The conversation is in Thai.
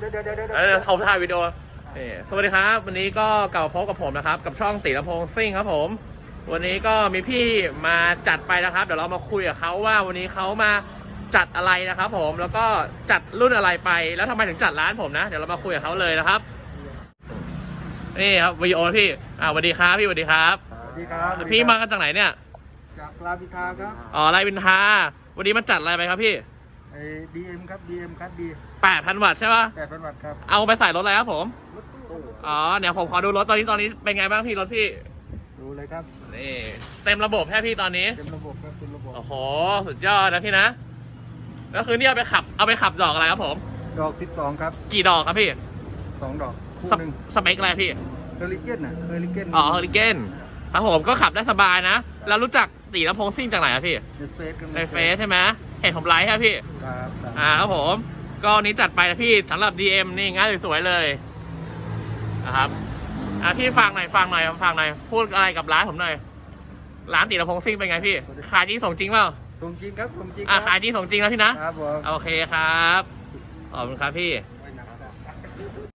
เดี๋ยวเดี๋ยวเดี๋ยวเดี๋ยวเออเขาถ่ายวิดีโอนี่สวัสดีครับ วันนี้ก็กลับมาพบกับผมนะครับ กับช่องตีลำโพงซิ่งครับผม วันนี้ก็มีพี่มาจัดไปนะครับ เดี๋ยวเรามาคุยกับเขาว่าวันนี้เขามาจัดอะไรนะครับ ผมแล้วก็จัดรุ่นอะไรไป แล้วทำไมถึงจัดร้านผมนะ เดี๋ยวเรามาคุยกับเขาเลยนะครับ นี่ครับวิดีโอพี่อ่าสวัสดีครับพี่สวัสดีครับ สวัสดีครับพี่มากันจากไหนเนี่ย จากลาบิทาครับอ๋อไรวินทาวันนี้มาจัดอะไรไปครับพี่ ไอ้ดีเอ็มครับดีเอ็มคัดดีแปดพันวัตต์ใช่ปะแปดพันวัตต์ครับเอาไปใส่รถอะไรครับผม รถตู้อ๋อ เดี๋ยวผมขอดูรถตอนนี้ตอนนี้เป็นไงบ้างพี่รถพี่ ดูเลยครับนี่เต็มระบบแค่พี่ตอนนี้ เต็มระบบครับเต็มระบบโอ้โห สุดยอดนะพี่นะ แล้วคือนี่เอาไปขับ เอาไปขับดอกอะไรครับผม ดอกสิบสองครับกี่ดอกครับพี่สองดอกคู่สหนึ่งสเปคอะไรพี่เฮอริเกนอะเฮอริเกนอ๋อเฮอริเกน ครับผมก็ขับได้สบายนะ แล้วรู้จักตีลำโพงซิ่งจากไหนอะพี่ ในเฟซกันในเฟซใช่ไหมเห็นผมไลค์ครับพี่ครับครับอ่าครับผม ก็วันนี้จัดไปนะพี่สำหรับ DM นี่ง่ายสวยๆเลยนะครับอ่าพี่ฟังหน่อยฟังหน่อยฟังหน่อยพูดอะไรกับร้านผมหน่อย ร้านตีลำโพงซิ่งเป็นไงพี่ ขายจริงส่งจริงเปล่าส่งจริงครับส่งจริงคอ่ารัขายจริงส่งจริงนะพี่นะ ครับผม โอเคครับ ขอบคุณครับพี่ค